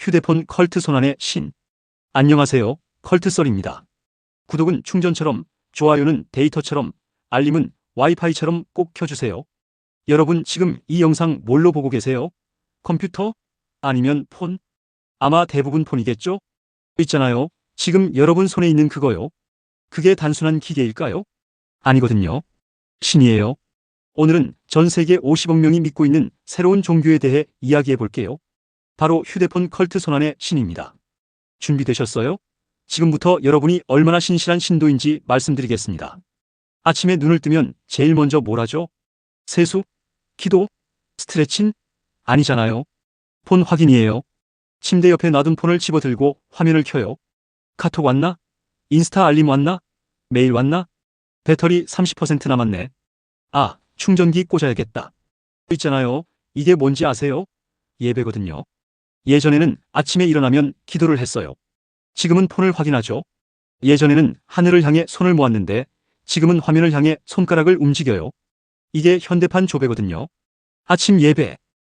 휴대폰 컬트 손안의 신. 안녕하세요. 컬트썰입니다. 구독은 충전처럼, 좋아요는 데이터처럼, 알림은 와이파이처럼 꼭 켜주세요. 여러분 지금 이 영상 뭘로 보고 계세요? 컴퓨터? 아니면 폰? 아마 대부분 폰이겠죠? 있잖아요. 지금 여러분 손에 있는 그거요. 그게 단순한 기계일까요? 아니거든요. 신이에요. 오늘은 전 세계 50억 명이 믿고 있는 새로운 종교에 대해 이야기해 볼게요. 바로 휴대폰 컬트 손안의 신입니다. 준비되셨어요? 지금부터 여러분이 얼마나 신실한 신도인지 말씀드리겠습니다. 아침에 눈을 뜨면 제일 먼저 뭘 하죠? 세수? 기도? 스트레칭? 아니잖아요. 폰 확인이에요. 침대 옆에 놔둔 폰을 집어들고 화면을 켜요. 카톡 왔나? 인스타 알림 왔나? 메일 왔나? 배터리 30% 남았네. 아, 충전기 꽂아야겠다. 있잖아요. 이게 뭔지 아세요? 예배거든요. 예전에는 아침에 일어나면 기도를 했어요. 지금은 폰을 확인하죠. 예전에는 하늘을 향해 손을 모았는데 지금은 화면을 향해 손가락을 움직여요. 이게 현대판 조배거든요. 아침 예배,